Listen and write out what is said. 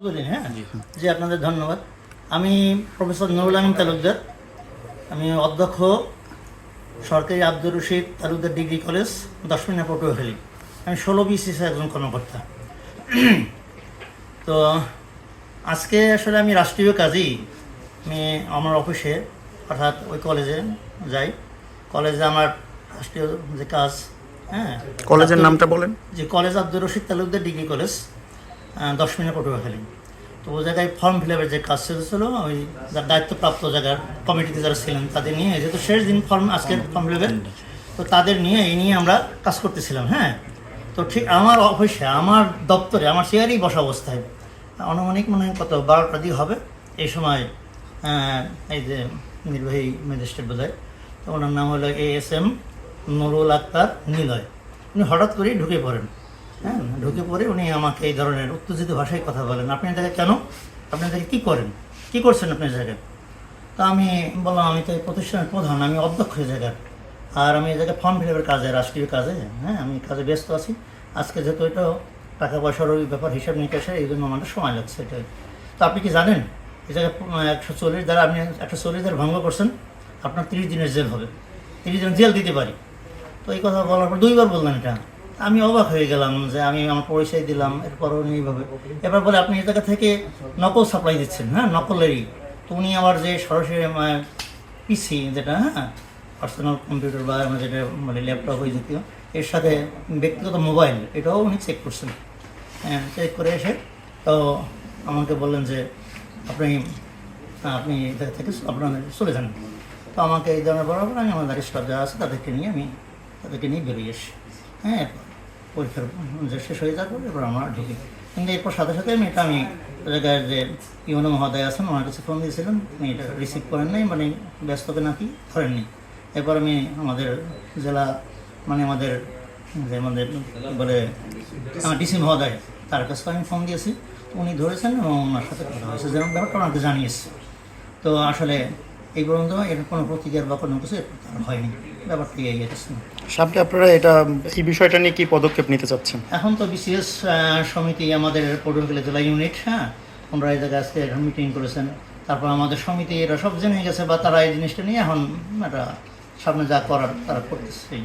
হ্যাঁ? জি আপনাদের ধন্যবাদ। আমি প্রফেসর নুরুল আমিন তালুকদার। আমি অধ্যক্ষ সরকারি আব্দুর রশিদ তালুকদার ডিগ্রি কলেজ দশমিনা পটুয়াখালী। আমি ষোলো বিসিসি একজন কর্মকর্তা। তো আজকে আসলে আমি রাষ্ট্রীয় কাজেই আমি আমার অফিসে অর্থাৎ ওই কলেজে যাই। কলেজে আমার রাষ্ট্রীয় যে কাজ হ্যাঁ? কলেজের নামটা বলেন। যে college Abdur Rashid Talukdar degree college. Dashmina Patuakhali তো ও জায়গায় ফর্ম ফিল আপের যে কাজ চলছিল ওই দায়িত্বপ্রাপ্ত জায়গার কমিটিতে যারা ছিলেন, তাদের নিয়ে যেহেতু শেষ দিন ফর্ম আজকের ফর্ম ফিল তো তাদের নিয়ে এই নিয়ে আমরা কাজ করতেছিলাম হ্যাঁ। তো ঠিক আমার অফিসে, আমার দপ্তরে, আমার চেয়ারেই বসা অবস্থায় আনুমানিক মনে হয় কত, বারোটা দিক হবে। এই সময় এই যে নির্বাহী ম্যাজিস্ট্রেট বোধহয়, তো ওনার নাম হলো A S M Nurul Akhtar Niloy. উনি হঠাৎ করেই ঢুকে পড়েন। হ্যাঁ ঢুকে পড়ে উনি আমাকে এই ধরনের উত্তেজিত ভাষায় কথা বলেন। আপনি এটাকে কেন? আপনি এটাকে কী করেন? কী করছেন আপনি জায়গায়? তা আমি বললাম, আমি তো এই প্রতিষ্ঠানের প্রধান, আমি অধ্যক্ষ এই জায়গার। আর আমি এই জায়গায় ফর্ম ফিল আপের কাজে, রাষ্ট্রীয় কাজে হ্যাঁ আমি কাজে ব্যস্ত আছি। আজকে যেহেতু এটা টাকা পয়সার ওই ব্যাপার হিসাব নিকাশে, এই জন্য আমাদের সময় লাগছে এটাই। তো আপনি কি জানেন? এই জায়গায় একশো চল্লিশ দ্বারা আপনি একশো চল্লিশ দ্বারা ভঙ্গ করছেন, আপনার তিরিশ দিনের জেল হবে। তিরিশ দিন জেল দিতে পারি। তো এই কথা বলার পর দুইবার বললেন এটা। আমি অবাক হয়ে গেলাম যে আমি আমার পরিচয় দিলাম এরপর উনি এইভাবে। এবার বলে, আপনি এই জায়গা থেকে নকল সাপ্লাই দিচ্ছেন হ্যাঁ? নকলেরই। তো উনি আমার যে সরাসরি পিসি যেটা হ্যাঁ? পার্সোনাল কম্পিউটার বা আমার যেটা মানে ল্যাপটপ হয়ে জাতীয়, এর সাথে ব্যক্তিগত মোবাইল এটাও উনি চেক করছেন। হ্যাঁ চেক করে এসে তো আমাকে বললেন যে, আপনি আপনি এটা থেকে আপনার চলে যান। তো আমাকে এই ধরনের বরাবর আমি আমার গাড়ির স্টাফ যারা আছে, তাদেরকে নিয়ে আমি, তাদেরকে নিয়ে বেরিয়ে এসি হ্যাঁ পরীক্ষার শেষ হয়ে যাবে, এরপর আমরা ঢুকি। কিন্তু এরপর সাথে সাথে আমি এটা আমি জায়গায় যে ইউনো মহোদয় আছেন, ওনার কাছে ফোন দিয়েছিলেন উনি এটা রিসিভ করেন নাই মানে ব্যস্তকে নাকি ধরেননি। এরপর আমি আমাদের জেলা মানে আমাদের যে আমাদের বলে ডিসি মহোদয়, তার কাছে আমি ফোন দিয়েছি। উনি ধরেছেন এবং ওনার সাথে কথা হয়েছে। যেমন ব্যাপারটা ওনাকে জানিয়েছে। তো আসলে এই পর্যন্ত এর কোনো প্রতিকার বা কোনো কিছু হয়নি। ব্যাপারটা এই গেছে সামনে আপনারা এটা এই বিষয়টা নিয়ে কি পদক্ষেপ নিতে চাচ্ছেন? এখন তো বিসিএস সমিতি আমাদের পটুয়াখালী জেলা ইউনিট হ্যাঁ? ওনারা এই জায়গায় আজকে মিটিং করেছেন। তারপর আমাদের সমিতি এরা সব জেনে গেছে বা তারা এই জিনিসটা নিয়ে এখন একটা সামনে যা করার তারা করতেছে।